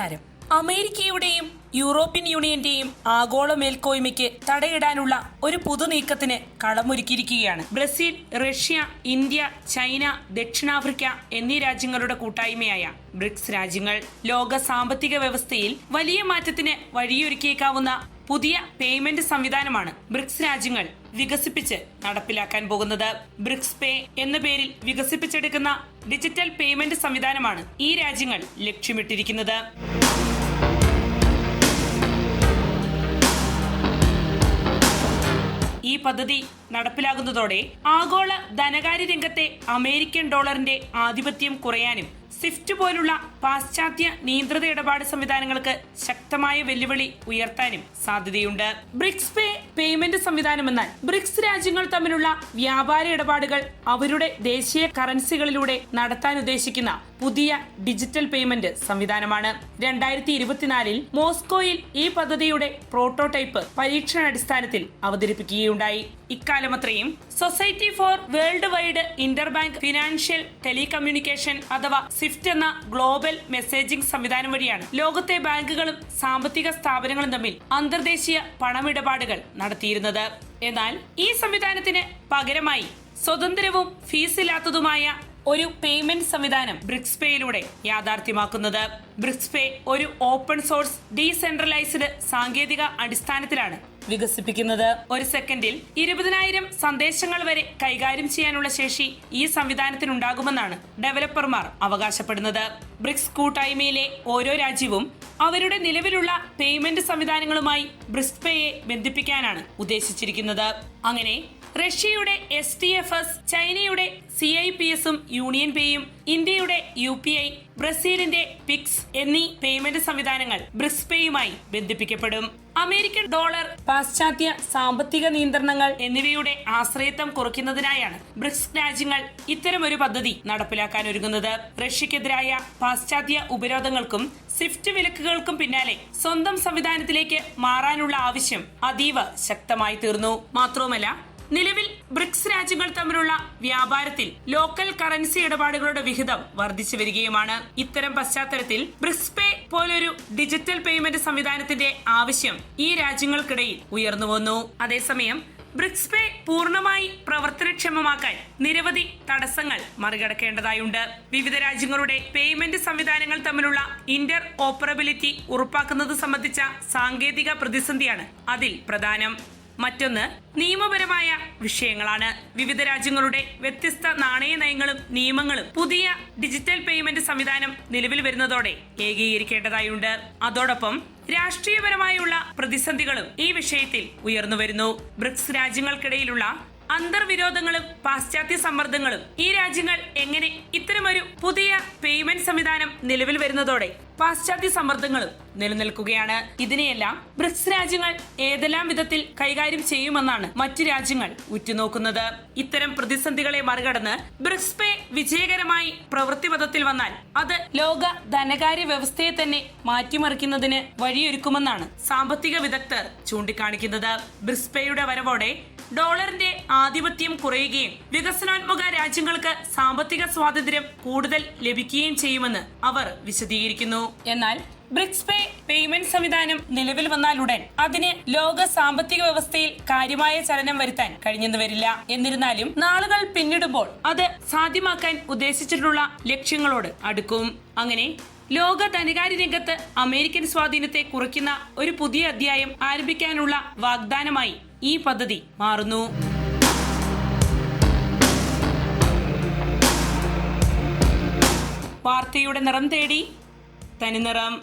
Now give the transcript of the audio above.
നമസ്കാരം. അമേരിക്കയുടെയും യൂറോപ്യൻ യൂണിയന്റെയും ആഗോള മേൽക്കോയ്മയ്ക്ക് തടയിടാനുള്ള ഒരു പുതുനീക്കത്തിന് കളമൊരുക്കിയിരിക്കുകയാണ്. ബ്രസീൽ റഷ്യ ഇന്ത്യ ചൈന ദക്ഷിണാഫ്രിക്ക എന്നീ രാജ്യങ്ങളുടെ കൂട്ടായ്മയായ ബ്രിക്സ് രാജ്യങ്ങൾ ലോക സാമ്പത്തിക വ്യവസ്ഥയിൽ വലിയ മാറ്റത്തിന് വഴിയൊരുക്കിയേക്കാവുന്ന പുതിയ പേയ്മെന്റ് സംവിധാനമാണ് ബ്രിക്സ് രാജ്യങ്ങൾ വികസിപ്പിച്ച് നടപ്പിലാക്കാൻ പോകുന്നത്. ബ്രിക്സ് പേ എന്ന പേരിൽ വികസിപ്പിച്ചെടുക്കുന്ന ഡിജിറ്റൽ പേയ്മെന്റ് സംവിധാനമാണ് ഈ രാജ്യങ്ങൾ ലക്ഷ്യമിട്ടിരിക്കുന്നത്. ഈ പദ്ധതി നടപ്പിലാകുന്നതോടെ ആഗോള ധനകാര്യ രംഗത്തെ അമേരിക്കൻ ഡോളറിന്റെ ആധിപത്യം കുറയാനും സ്വിഫ്റ്റ് പോലുള്ള പാശ്ചാത്യ നിയന്ത്രിത ഇടപാട് സംവിധാനങ്ങൾക്ക് ശക്തമായ വെല്ലുവിളി ഉയർത്താനും സാധ്യതയുണ്ട്. ബ്രിക്സ് പേ പേയ്മെന്റ് സംവിധാനം എന്നാൽ ബ്രിക്സ് രാജ്യങ്ങൾ തമ്മിലുള്ള വ്യാപാര ഇടപാടുകൾ അവരുടെ ദേശീയ കറൻസികളിലൂടെ നടത്താൻ ഉദ്ദേശിക്കുന്ന പുതിയ ഡിജിറ്റൽ പേയ്മെന്റ് സംവിധാനമാണ്. രണ്ടായിരത്തി ഇരുപത്തിനാലിൽ മോസ്കോയിൽ ഈ പദ്ധതിയുടെ പ്രോട്ടോടൈപ്പ് പരീക്ഷണാടിസ്ഥാനത്തിൽ അവതരിപ്പിക്കുകയുണ്ടായി. ഇക്കാലമത്രയും society for worldwide interbank financial telecommunication അഥവാ സ്വിഫ്റ്റ് എന്ന ഗ്ലോബൽ മെസ്സേജിംഗ് സംവിധാനം വഴിയാണ് ലോകത്തെ ബാങ്കുകളും സാമ്പത്തിക സ്ഥാപനങ്ങളും തമ്മിൽ അന്തർദേശീയ പണമിടപാടുകൾ നടത്തിയിരുന്നത്. എന്നാൽ ഈ സംവിധാനത്തിന് പകരമായി സ്വതന്ത്രവും ഫീസില്ലാത്തതുമായ ഒരു പേയ്മെന്റ് സംവിധാനം ബ്രിക്സ് പേയിലൂടെ യാഥാർത്ഥ്യമാക്കുന്നത്. ബ്രിക്സ് പേ ഒരു ഓപ്പൺ സോഴ്സ് ഡീസെൻട്രലൈസ്ഡ് സാങ്കേതിക അടിസ്ഥാനത്തിലാണ് വികസിപ്പിക്കുന്നത്. ഒരു സെക്കൻഡിൽ ഇരുപതിനായിരം സന്ദേശങ്ങൾ വരെ കൈകാര്യം ചെയ്യാനുള്ള ശേഷി ഈ സംവിധാനത്തിനുണ്ടാകുമെന്നാണ് ഡെവലപ്പർമാർ അവകാശപ്പെടുന്നത്. ബ്രിക്സ് കൂട്ടായ്മയിലെ ഓരോ രാജ്യവും അവരുടെ നിലവിലുള്ള പേയ്മെന്റ് സംവിധാനങ്ങളുമായി ബ്രിസ്പേയെ ബന്ധിപ്പിക്കാനാണ് ഉദ്ദേശിച്ചിരിക്കുന്നത്. അങ്ങനെ റഷ്യയുടെ എസ് ടി എഫ് എസ് ചൈനയുടെ സി ഐ പി എസും യൂണിയൻ പേയും ഇന്ത്യയുടെ യു പി ഐ ബ്രസീലിന്റെ പിക്സ് എന്നീ പേയ്മെന്റ് സംവിധാനങ്ങൾ ബ്രിസ്പേയുമായി ബന്ധിപ്പിക്കപ്പെടും. അമേരിക്കൻ ഡോളർ പാശ്ചാത്യ സാമ്പത്തിക നിയന്ത്രണങ്ങൾ എന്നിവയുടെ ആശ്രയത്വം കുറയ്ക്കുന്നതിനായാണ് ബ്രിക്സ് രാജ്യങ്ങൾ ഇത്തരമൊരു പദ്ധതി നടപ്പിലാക്കാൻ ഒരുങ്ങുന്നത്. റഷ്യക്കെതിരായ പാശ്ചാത്യ ഉപരോധങ്ങൾക്കും സ്വിഫ്റ്റ് വിലക്കുകൾക്കും പിന്നാലെ സ്വന്തം സംവിധാനത്തിലേക്ക് മാറാനുള്ള ആവശ്യം അതീവ ശക്തമായി തീർന്നു. മാത്രവുമല്ല നിലവിൽ ബ്രിക്സ് രാജ്യങ്ങൾ തമ്മിലുള്ള വ്യാപാരത്തിൽ ലോക്കൽ കറൻസി ഇടപാടുകളുടെ വിഹിതം വർദ്ധിച്ചു വരികയുമാണ്. ഇത്തരം പശ്ചാത്തലത്തിൽ ബ്രിക്സ് പേ പോലൊരു ഡിജിറ്റൽ പേയ്മെന്റ് സംവിധാനത്തിന്റെ ആവശ്യം ഈ രാജ്യങ്ങൾക്കിടയിൽ ഉയർന്നു വന്നു. അതേസമയം ബ്രിക്സ് പേ പൂർണമായി പ്രവർത്തനക്ഷമമാക്കാൻ നിരവധി തടസ്സങ്ങൾ മറികടക്കേണ്ടതായുണ്ട്. വിവിധ രാജ്യങ്ങളുടെ പേയ്മെന്റ് സംവിധാനങ്ങൾ തമ്മിലുള്ള ഇന്റർ ഓപ്പറബിലിറ്റി ഉറപ്പാക്കുന്നത് സംബന്ധിച്ച സാങ്കേതിക പ്രതിസന്ധിയാണ് അതിൽ പ്രധാനം. മറ്റൊന്ന് നിയമപരമായ വിഷയങ്ങളാണ്. വിവിധ രാജ്യങ്ങളുടെ വ്യത്യസ്ത നാണയ നയങ്ങളും നിയമങ്ങളും പുതിയ ഡിജിറ്റൽ പേയ്മെന്റ് സംവിധാനം നിലവിൽ വരുന്നതോടെ ഏകീകരിക്കേണ്ടതായുണ്ട്. അതോടൊപ്പം രാഷ്ട്രീയപരമായുള്ള പ്രതിസന്ധികളും ഈ വിഷയത്തിൽ ഉയർന്നു വരുന്നു. ബ്രിക്സ് രാജ്യങ്ങൾക്കിടയിലുള്ള അന്തർവിരോധങ്ങളും പാശ്ചാത്യ സമ്മർദ്ദങ്ങളും ഈ രാജ്യങ്ങൾ എങ്ങനെ ഇത്തരമൊരു പുതിയ പേയ്മെന്റ് സംവിധാനം നിലവിൽ വരുന്നതോടെ പാശ്ചാത്യ സമ്മർദ്ദങ്ങളും നിലനിൽക്കുകയാണ്. ഇതിനെയെല്ലാം ബ്രിക്സ് രാജ്യങ്ങൾ ഏതെല്ലാം വിധത്തിൽ കൈകാര്യം ചെയ്യുമെന്നാണ് മറ്റു രാജ്യങ്ങൾ ഉറ്റുനോക്കുന്നത്. ഇത്തരം പ്രതിസന്ധികളെ മറികടന്ന് ബ്രിക്സ് പേ വിജയകരമായി പ്രവൃത്തിപഥത്തിൽ വന്നാൽ അത് ലോക ധനകാര്യ വ്യവസ്ഥയെ തന്നെ മാറ്റിമറിക്കുന്നതിന് വഴിയൊരുക്കുമെന്നാണ് സാമ്പത്തിക വിദഗ്ധർ ചൂണ്ടിക്കാണിക്കുന്നത്. ബ്രിക്സ് പേയുടെ വരവോടെ ഡോളറിന്റെ ആധിപത്യം കുറയുകയും വികസനോന്മുഖ രാജ്യങ്ങൾക്ക് സാമ്പത്തിക സ്വാതന്ത്ര്യം കൂടുതൽ ലഭിക്കുകയും ചെയ്യുമെന്ന് അവർ വിശദീകരിക്കുന്നു. എന്നാൽ ബ്രിക്സ് പേ പേയ്മെന്റ് സംവിധാനം നിലവിൽ വന്നാലുടൻ അതിന് ലോക സാമ്പത്തിക വ്യവസ്ഥയിൽ കാര്യമായ ചലനം വരുത്താൻ കഴിഞ്ഞെന്ന് വരില്ല. എന്നിരുന്നാലും നാളുകൾ പിന്നിടുമ്പോൾ അത് സാധ്യമാക്കാൻ ഉദ്ദേശിച്ചിട്ടുള്ള ലക്ഷ്യങ്ങളോട് അടുക്കും. അങ്ങനെ ലോക ധനകാര്യ രംഗത്ത് അമേരിക്കൻ സ്വാധീനത്തെ കുറയ്ക്കുന്ന ഒരു പുതിയ അധ്യായം ആരംഭിക്കാനുള്ള വാഗ്ദാനമായി ഈ പദ്ധതി മാറുന്നു. വാർത്തയുടെ നിറം തേടി തനിനിറം